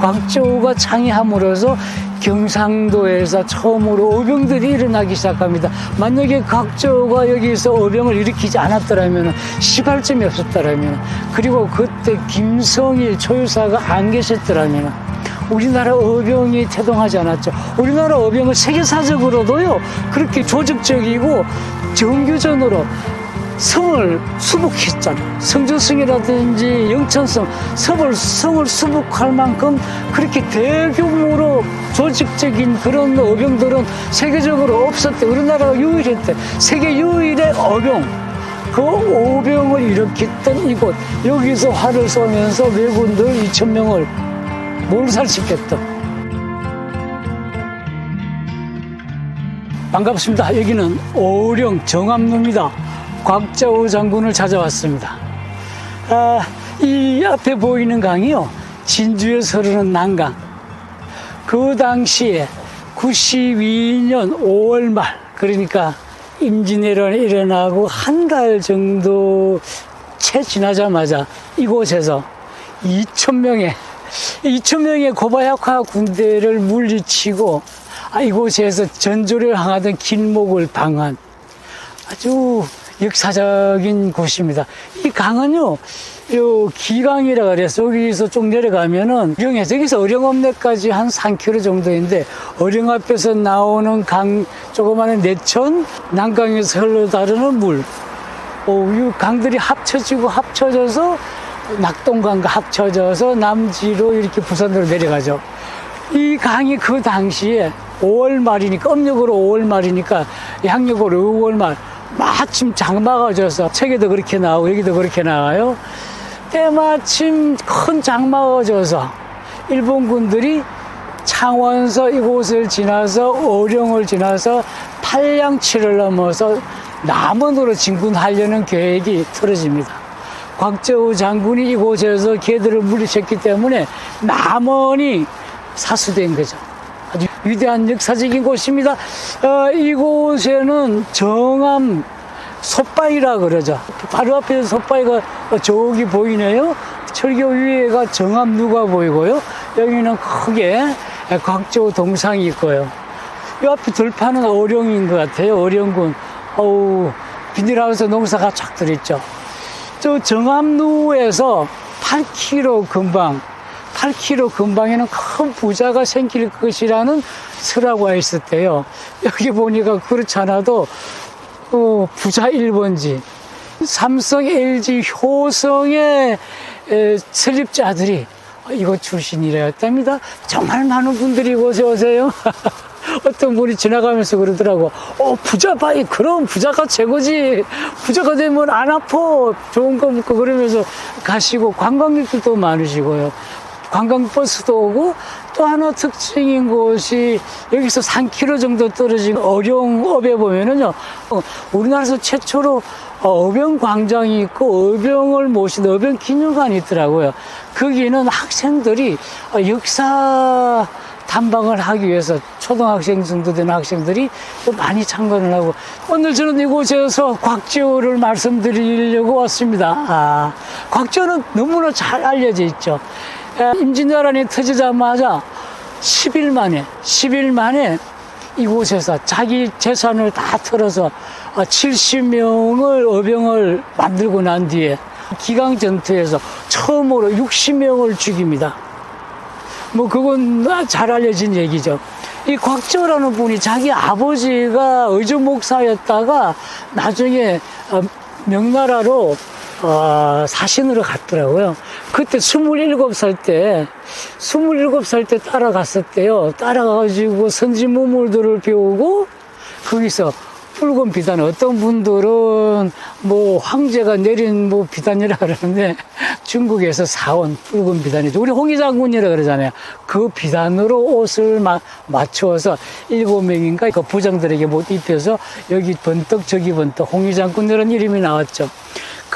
곽저우가 창의함으로써 경상도에서 처음으로 어병들이 일어나기 시작합니다. 만약에 곽저우가 여기서 어병을 일으키지 않았더라면 시발점이 없었더라면 그리고 그때 김성일 초유사가 안 계셨더라면 우리나라 어병이 태동하지 않았죠. 우리나라 어병은 세계사적으로도요 그렇게 조직적이고 정규전으로 성을 수복했잖아. 성주성이라든지 영천성, 성을, 성을 수복할 만큼 그렇게 대규모로 조직적인 그런 어병들은 세계적으로 없었대. 우리나라가 유일했대. 세계 유일의 어병. 그 오병을 일으켰던 이곳. 여기서 활을 쏘면서 왜군들 2천 명을 몰살시켰던. 반갑습니다. 여기는 오령 정암루입니다. 곽자우 장군을 찾아왔습니다. 아, 이 앞에 보이는 강이요. 진주에서 흐르는 난강. 그 당시에 92년 5월 말, 그러니까 임진왜란이 일어나고 한 달 정도 채 지나자마자 이곳에서 2천명의 2천명의 고바야카 군대를 물리치고 아, 이곳에서 전조를 향하던 길목을 방한 아주 역사적인 곳입니다. 이 강은요, 요 기강이라 그래서 여기서 쭉 내려가면은 어령에서 여기서 어령읍내까지 한 3km 정도인데 어령 앞에서 나오는 강 조그마한 내천 난강에서 흘러다르는 물. 어, 이 강들이 합쳐지고 합쳐져서 낙동강과 합쳐져서 남지로 이렇게 부산으로 내려가죠. 이 강이 그 당시에 5월 말이니까 음력으로 5월 말이니까 양력으로 6월 말 마침 장마가 져서 책에도 그렇게 나오고 여기도 그렇게 나와요. 때마침 큰 장마가 져서 일본군들이 창원서 이곳을 지나서 어령을 지나서 팔량치를 넘어서 남원으로 진군하려는 계획이 틀어집니다. 곽재우 장군이 이곳에서 개들을 물리쳤기 때문에 남원이 사수된 거죠. 아주 위대한 역사적인 곳입니다. 어, 이곳에는 정암 솥바위라 그러죠. 바로 앞에 솥바위가 저기 보이네요. 철교 위에가 정암루가 보이고요. 여기는 크게 곽조 동상이 있고요. 이 앞에 들판은 어령인 것 같아요. 어령군. 어우, 비닐하우스 농사가 쫙 들어있죠. 저 정암루에서 8km 근방 8km 근방에는 큰 부자가 생길 것이라는 설화가 있었대요. 여기 보니까 그렇지 않아도 어, 부자 1번지 삼성, LG, 효성의 에, 설립자들이 이곳 출신이라였답니다. 정말 많은 분들이 이곳에 오세요. 어떤 분이 지나가면서 그러더라고. 어, 부자 바이, 그럼 부자가 최고지. 부자가 되면 안 아파. 좋은 거 먹고 그러면서 가시고 관광객들도 많으시고요. 관광버스도 오고 또 하나 특징인 곳이 여기서 3km 정도 떨어진 어령읍에 보면은요 어, 우리나라에서 최초로 어, 어병 광장이 있고 어병을 모신 어병 기념관이 있더라고요. 거기는 학생들이 어, 역사 탐방을 하기 위해서 초등학생 정도 되는 학생들이 또 많이 참관을 하고 오늘 저는 이곳에서 곽지호를 말씀드리려고 왔습니다. 아, 곽지호는 너무나 잘 알려져 있죠. 임진왜란이 터지자마자 10일 만에 10일 만에 이곳에서 자기 재산을 다 털어서 70명을 어병을 만들고 난 뒤에 기강 전투에서 처음으로 60명을 죽입니다. 뭐 그건 잘 알려진 얘기죠. 이 곽조라는 분이 자기 아버지가 의주 목사였다가 나중에 어, 명나라로 어, 사신으로 갔더라고요. 그때 27살 때, 27살 때 따라갔었대요. 따라가가지고 선지무물들을 배우고, 거기서 붉은 비단, 어떤 분들은 뭐 황제가 내린 뭐 비단이라 그러는데 중국에서 사온 붉은 비단이죠. 우리 홍희 장군이라 그러잖아요. 그 비단으로 옷을 마, 맞추어서 일곱 명인가 그 부장들에게 못 입혀서 여기 번떡 저기 번떡 홍희 장군이라는 이름이 나왔죠.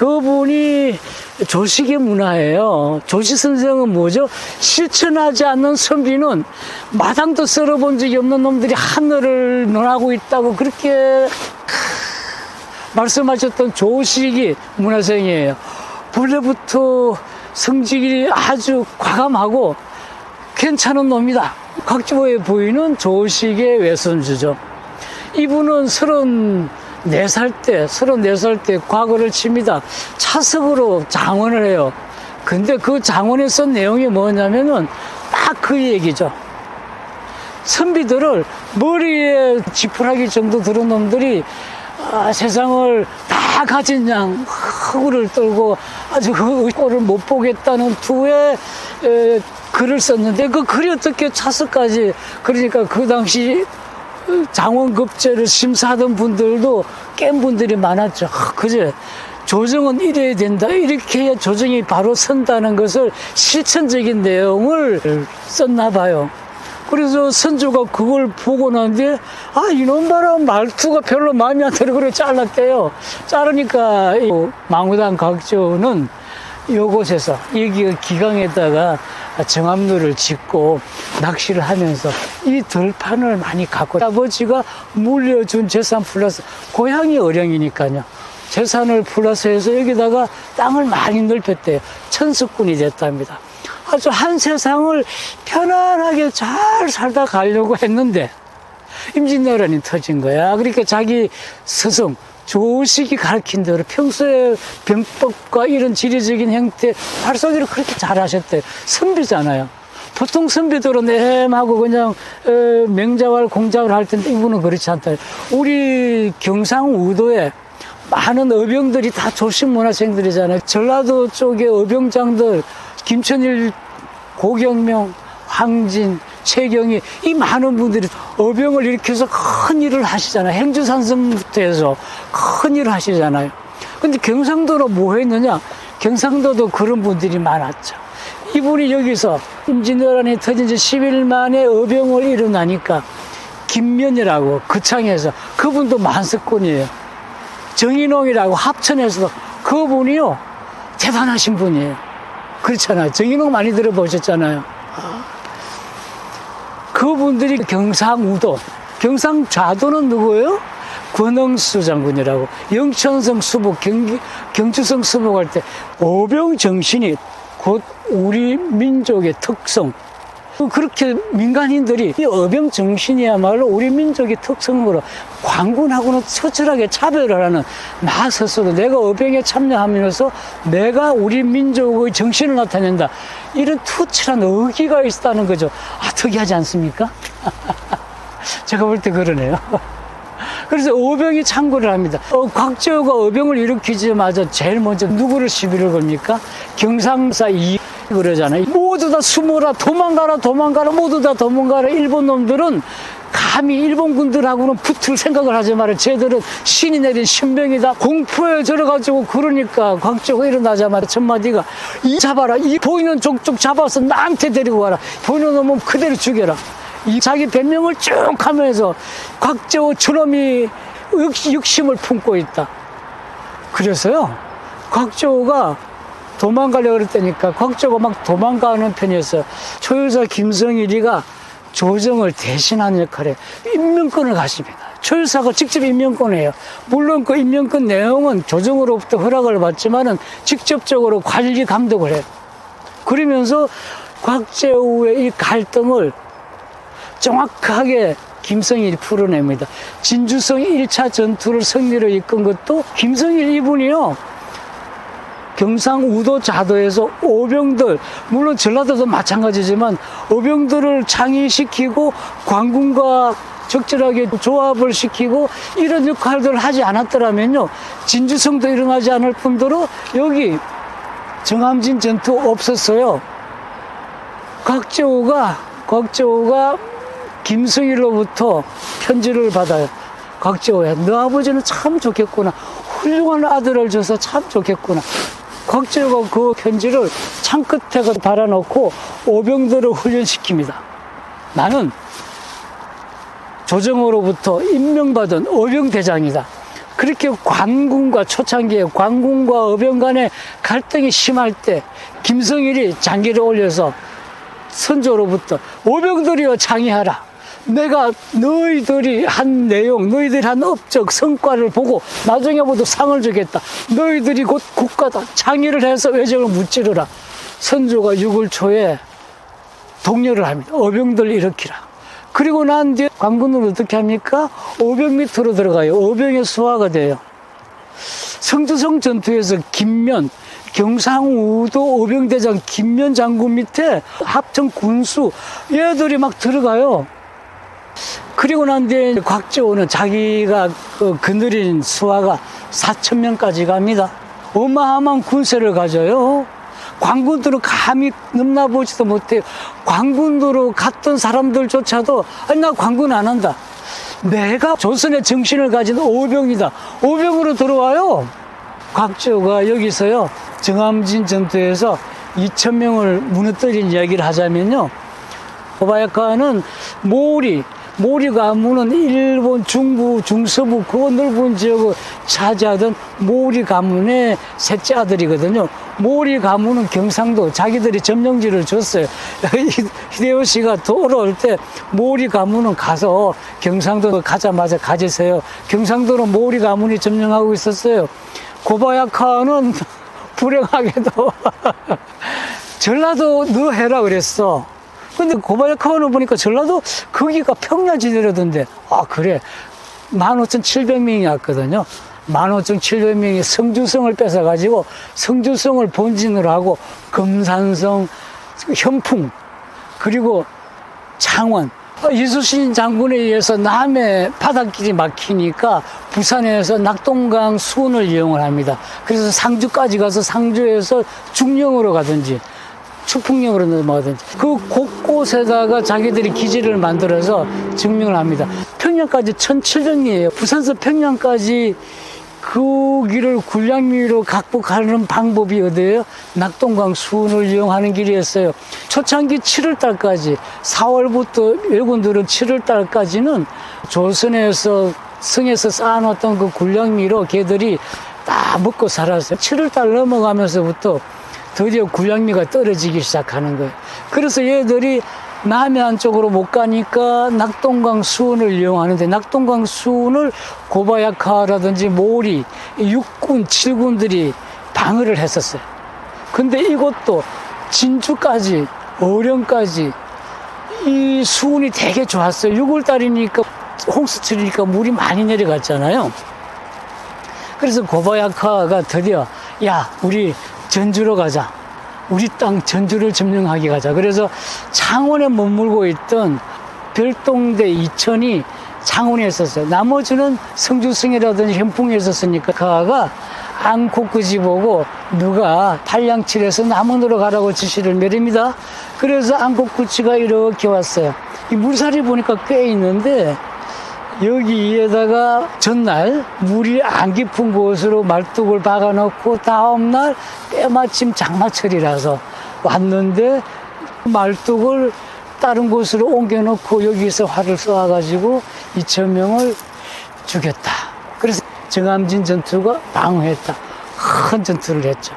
그분이 조식의 문화예요. 조식 선생은 뭐죠? 실천하지 않는 선비는 마당도 썰어본 적이 없는 놈들이 하늘을 논하고 있다고 그렇게 말씀하셨던 조식이 문화생이에요. 본래부터 성질이 아주 과감하고 괜찮은 놈이다. 곽주호의 부인은 조식의 외손주죠. 이분은 서른 네살 때, 서른 네살때 과거를 칩니다. 차석으로 장원을 해요. 근데 그 장원에 쓴 내용이 뭐냐면은 딱 그 얘기죠. 선비들을 머리에 지푸라기 정도 들은 놈들이 아, 세상을 다 가진 양 허구를 떨고 아주 그 꼴을 못 보겠다는 투에 에, 글을 썼는데 그 글이 어떻게 차서까지 그러니까 그 당시 장원급제를 심사하던 분들도 깬 분들이 많았죠. 아, 그제 조정은 이래야 된다. 이렇게 해야 조정이 바로 선다는 것을 실천적인 내용을 썼나 봐요. 그래서 선조가 그걸 보고 난뒤에 아 이놈 봐라 말투가 별로 마음에 안 들어 그래 잘랐대요 자르니까 이 망우당 각조는 요곳에서 여기 기강에다가 정암루를 짓고 낚시를 하면서 이 들판을 많이 갖고 아버지가 물려준 재산 플러스 고향이 어령이니까요. 재산을 플러스해서 여기다가 땅을 많이 넓혔대요. 천수꾼이 됐답니다. 아주 한 세상을 편안하게 잘 살다 가려고 했는데 임진왜란이 터진 거야. 그러니까 자기 스승 조식이 가르친 대로 평소에 병법과 이런 지리적인 형태 활성기를 그렇게 잘하셨대요. 선비잖아요. 보통 선비들은 내햄하고 그냥 어, 맹자왈 공작을 할 텐데 이분은 그렇지 않다. 우리 경상우도에 많은 어병들이 다 조식 문화생들이잖아요. 전라도 쪽에 어병장들 김천일, 고경명, 황진, 최경희 이 많은 분들이 어병을 일으켜서 큰 일을 하시잖아요. 행주산성부터 해서 큰 일을 하시잖아요. 근데 경상도로 뭐 했느냐? 경상도도 그런 분들이 많았죠. 이분이 여기서 임진왜란이 터진 지 10일 만에 어병을 일어나니까 김면이라고 그창에서 그분도 만석군이에요. 정인홍이라고 합천에서도 그분이요 대단하신 분이에요. 그렇잖아요. 정인홍 많이 들어보셨잖아요. 그분들이 경상우도, 경상좌도는 누구예요? 권영수 장군이라고 영천성 수복, 경기, 경추성 수복할 때 오병 정신이 곧 우리 민족의 특성. 그렇게 민간인들이 이 어병 정신이야말로 우리 민족의 특성으로 관군하고는 처절하게 차별을 하는 나 스스로 내가 어병에 참여하면서 내가 우리 민족의 정신을 나타낸다. 이런 투철한 의기가 있다는 거죠. 아, 특이하지 않습니까? 제가 볼 때 그러네요. 그래서 어병이 창고를 합니다. 어, 곽재호가 어병을 일으키자마자 제일 먼저 누구를 시비를 겁니까? 경상사 이 그러잖아요. 모두 다 숨어라, 도망가라, 도망가라, 모두 다 도망가라. 일본 놈들은 감히 일본군들하고는 붙을 생각을 하지 말아. 쟤들은 신이 내린 신병이다. 공포에 들어가지고 그러니까 곽재호가 일어나자마자 첫마디가 이 잡아라. 이 보이는 족족 잡아서 나한테 데리고 와라. 보이는 놈은 그대로 죽여라. 이 자기 변명을 쭉 하면서 곽재호 저놈이 육- 육심을 품고 있다. 그래서요, 곽재호가 도망가려고 그랬다니까 곽재호가 막 도망가는 편이었어요. 초유사 김성일이가 조정을 대신하는 역할에 임명권을 가집니다. 초유사가 직접 임명권을 해요. 물론 그 임명권 내용은 조정으로부터 허락을 받지만은 직접적으로 관리 감독을 해요. 그러면서 곽재우의 이 갈등을 정확하게 김성일이 풀어냅니다. 진주성 1차 전투를 승리로 이끈 것도 김성일 이분이요. 경상우도 자도에서 오병들, 물론 전라도도 마찬가지지만 오병들을 창의시키고 관군과 적절하게 조합을 시키고 이런 역할들을 하지 않았더라면요. 진주성도 일어나지 않을 뿐더러 여기 정함진 전투 없었어요. 곽재호가 곽재호가 김승일로부터 편지를 받아요. 곽재호야, 너 아버지는 참 좋겠구나. 훌륭한 아들을 줘서 참 좋겠구나. 곽재호가 그 편지를 창 끝에 달아놓고 오병들을 훈련시킵니다. 나는 조정으로부터 임명받은 어병대장이다. 그렇게 관군과 초창기에 관군과 어병 간의 갈등이 심할 때 김성일이 장기를 올려서 선조로부터 오병들이여 창의하라. 내가 너희들이 한 내용, 너희들이 한 업적, 성과를 보고 나중에 모두 상을 주겠다. 너희들이 곧 국가다. 창의를 해서 외정을 무찌르라. 선조가 6월 초에 독려를 합니다. 어병들 일으키라. 그리고 난 뒤에 관군은 어떻게 합니까? 어병 밑으로 들어가요. 어병의 수화가 돼요. 성주성 전투에서 김면, 경상우도 어병대장 김면 장군 밑에 합천 군수 얘들이 막 들어가요. 그리고 난 뒤에 곽지호는 자기가 그 그늘인 수화가 4천 명까지 갑니다. 어마어마한 군세를 가져요. 관군들은 감히 넘나보지도 못해요. 관군으로 갔던 사람들조차도 아니 나 관군 안 한다. 내가 조선의 정신을 가진 오병이다. 오병으로 들어와요. 곽지호가 여기서요 정암진 전투에서 2천 명을 무너뜨린 이야기를 하자면요. 오바야카는 모리, 모리 가 문은 일본 중부, 중서부 그 넓은 지역을 차지하던 모리 가문의 셋째 아들이거든요. 모리 가문은 경상도 자기들이 점령지를 줬어요. 히데요시가 돌아올 때 모리 가문은 가서 경상도 가자마자 가지세요. 경상도는 모리 가문이 점령하고 있었어요. 고바야카는 불행하게도 전라도 너 해라 그랬어. 근데 고바야카원을 보니까 전라도 거기가 평야지대라던데. 아 그래. 15,700명이 왔거든요. 15,700명이 성주성을 뺏어가지고 성주성을 본진으로 하고 금산성 현풍 그리고 창원. 이수신 장군에 의해서 남해 바닷길이 막히니까 부산에서 낙동강 수원을 이용을 합니다. 그래서 상주까지 가서 상주에서 중령으로 가든지 추풍령으로 넘어가든지 그 곳곳에다가 자기들이 기지를 만들어서 증명을 합니다. 평양까지 1700리에요. 부산서 평양까지 그 길을 굴량미로 각북하는 방법이 어디예요? 낙동강 수운을 이용하는 길이었어요. 초창기 7월달까지 4월부터 외군들은 7월달까지는 조선에서 성에서 쌓아놨던 그 굴량미로 걔들이 다 먹고 살았어요. 7월달 넘어가면서부터 드디어 굴량미가 떨어지기 시작하는 거예요. 그래서 얘들이 남해안 쪽으로 못 가니까 낙동강 수운을 이용하는데 낙동강 수운을 고바야카라든지 모리, 육군, 칠군들이 방어를 했었어요. 근데 이것도 진주까지, 어령까지 이 수운이 되게 좋았어요. 6월달이니까 홍수철이니까 물이 많이 내려갔잖아요. 그래서 고바야카가 드디어 야 우리 전주로 가자. 우리 땅 전주를 점령하게 가자. 그래서 창원에 머물고 있던 별동대 이천이 창원에 있었어요. 나머지는 성주성이라든지 현풍에 있었으니까 그가 안코끄지 보고 누가 팔량칠에서 남원으로 가라고 지시를 내립니다. 그래서 안코쿠치가 이렇게 왔어요. 이 물살이 보니까 꽤 있는데 여기에다가 전날 물이 안 깊은 곳으로 말뚝을 박아놓고 다음날 때마침 장마철이라서 왔는데 말뚝을 다른 곳으로 옮겨놓고 여기서 활을 쏘아가지고 2천 명을 죽였다. 그래서 정암진 전투가 방어했다. 큰 전투를 했죠.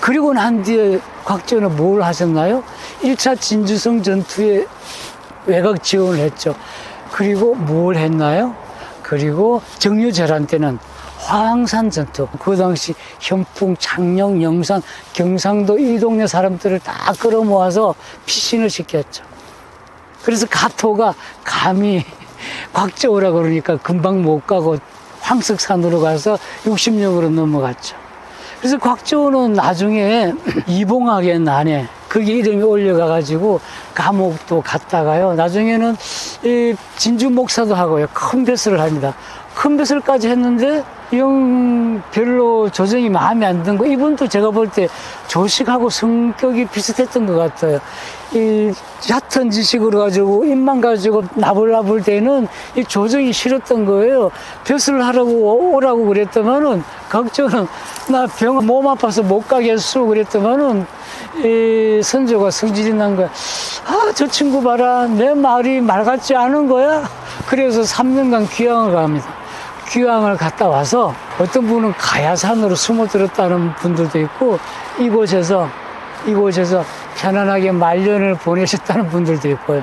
그리고 난 뒤에 곽지원은 뭘 하셨나요? 1차 진주성 전투에 외곽 지원을 했죠. 그리고 뭘 했나요? 그리고 정유재란 때는 화항산 전투. 그 당시 현풍, 창녕, 영산, 경상도 이 동네 사람들을 다 끌어모아서 피신을 시켰죠. 그래서 가토가 감히 곽저우라 그러니까 금방 못 가고 황석산으로 가서 60력으로 넘어갔죠. 그래서 곽저우는 나중에 이봉학의 난에 그게 이름이 올려가가지고 감옥도 갔다가요. 나중에는 이 진주 목사도 하고요. 큰 벼슬을 합니다. 큰 벼슬까지 했는데 영 별로 조정이 마음에 안 든 거. 이분도 제가 볼 때 조식하고 성격이 비슷했던 것 같아요. 이 얕은 지식으로 가지고 입만 가지고 나불나불 때는 이 조정이 싫었던 거예요. 벼슬을 하라고 오라고 그랬더만은 걱정은 나 병 몸 아파서 못 가겠어 그랬더만은 이 선조가 성질이 난 거야. 아, 저 친구 봐라. 내 말이 말 같지 않은 거야. 그래서 3년간 귀향을 갑니다. 귀향을 갔다 와서 어떤 분은 가야산으로 숨어 들었다는 분들도 있고 이곳에서 이곳에서 편안하게 말년을 보내셨다는 분들도 있고요.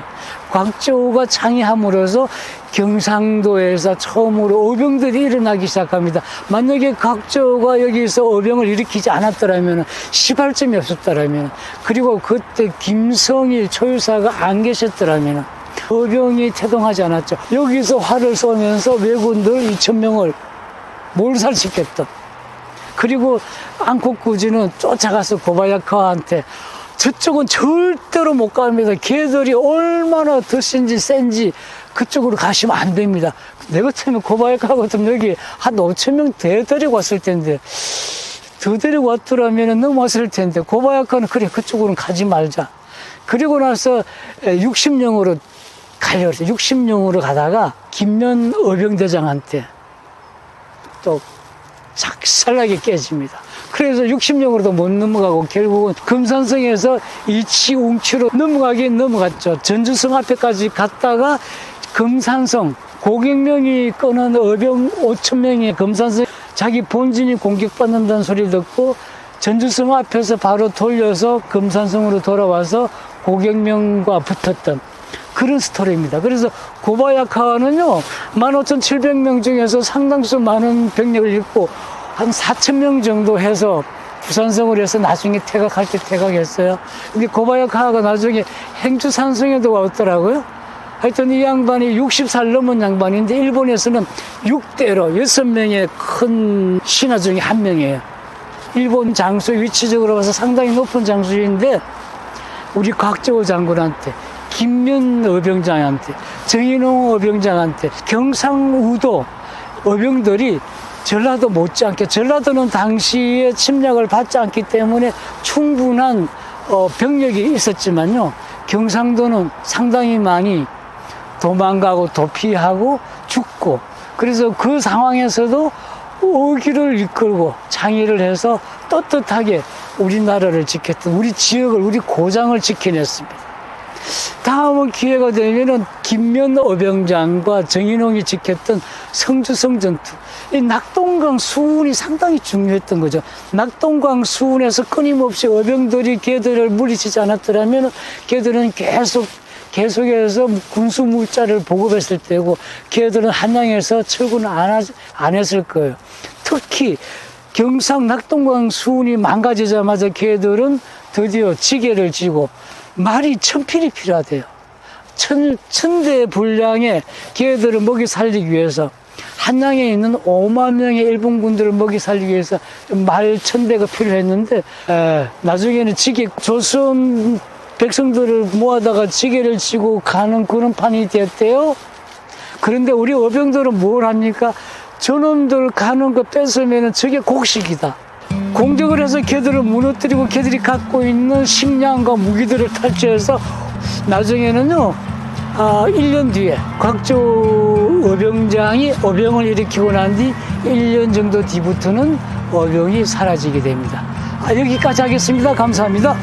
곽저우가 창의함으로써 경상도에서 처음으로 어병들이 일어나기 시작합니다. 만약에 곽저우가 여기서 어병을 일으키지 않았더라면 시발점이 없었더라면 그리고 그때 김성일 초유사가 안 계셨더라면 어병이 태동하지 않았죠. 여기서 활을 쏘면서 왜군들 2천 명을 몰살시켰던 그리고 안코쿠지는 쫓아가서 고바야카한테 저쪽은 절대로 못 갑니다. 걔들이 얼마나 더 센지 센지 그쪽으로 가시면 안 됩니다. 내 같으면 고바야카 같으면 여기 한 5천 명더 데리고 왔을 텐데 더 데리고 왔더라면 넘어왔을 텐데 고바야카는 그래 그쪽으로는 가지 말자. 그리고 나서 60명으로 가려고 했어요. 60명으로 가다가 김면 어병대장한테 또 작살나게 깨집니다. 그래서 60명으로도 못 넘어가고 결국은 금산성에서 이치웅치로 넘어가긴 넘어갔죠. 전주성 앞에까지 갔다가 금산성 고객명이 끄는 어병 5천 명이 금산성 자기 본진이 공격받는다는 소리 듣고 전주성 앞에서 바로 돌려서 금산성으로 돌아와서 고객명과 붙었던 그런 스토리입니다. 그래서 고바야카는요, 15,700명 중에서 상당수 많은 병력을 잃고 한 4,000명 정도 해서 부산성으로 해서 나중에 퇴각할 때 퇴각했어요. 근데 고바야카가 나중에 행주산성에도 왔더라고요. 하여튼 이 양반이 60살 넘은 양반인데 일본에서는 6대로 6명의 큰 신하 중에 한 명이에요. 일본 장수 위치적으로 봐서 상당히 높은 장수인데 우리 곽재호 장군한테 김면 어병장한테 정인홍 어병장한테 경상우도 어병들이 전라도 못지않게 전라도는 당시에 침략을 받지 않기 때문에 충분한 어, 병력이 있었지만요 경상도는 상당히 많이 도망가고 도피하고 죽고 그래서 그 상황에서도 오기를 이끌고 창의를 해서 떳떳하게 우리나라를 지켰던 우리 지역을 우리 고장을 지켜냈습니다. 다음은 기회가 되면은 김면 어병장과 정인홍이 지켰던 성주성 전투. 이 낙동강 수운이 상당히 중요했던 거죠. 낙동강 수운에서 끊임없이 어병들이 걔들을 물리치지 않았더라면 걔들은 계속 계속해서 군수 물자를 보급했을 때고 걔들은 한양에서 철군을 안, 하, 안 했을 거예요. 특히 경상 낙동강 수운이 망가지자마자 걔들은 드디어 지게를 지고 말이 천필이 필요하대요. 천, 천대 분량의 걔들을 먹이 살리기 위해서 한양에 있는 5만 명의 일본 군들을 먹이 살리기 위해서 말 천대가 필요했는데 에, 나중에는 지게 조선 백성들을 모아다가 지게를 지고 가는 그런 판이 되었대요. 그런데 우리 어병들은 뭘 합니까? 저놈들 가는 거 뺏으면 저게 곡식이다. 공격을 해서 걔들을 무너뜨리고 걔들이 갖고 있는 식량과 무기들을 탈취해서 나중에는요, 아, 1년 뒤에 곽조 어병장이 어병을 일으키고 난 뒤 1년 정도 뒤부터는 어병이 사라지게 됩니다. 아, 여기까지 하겠습니다. 감사합니다.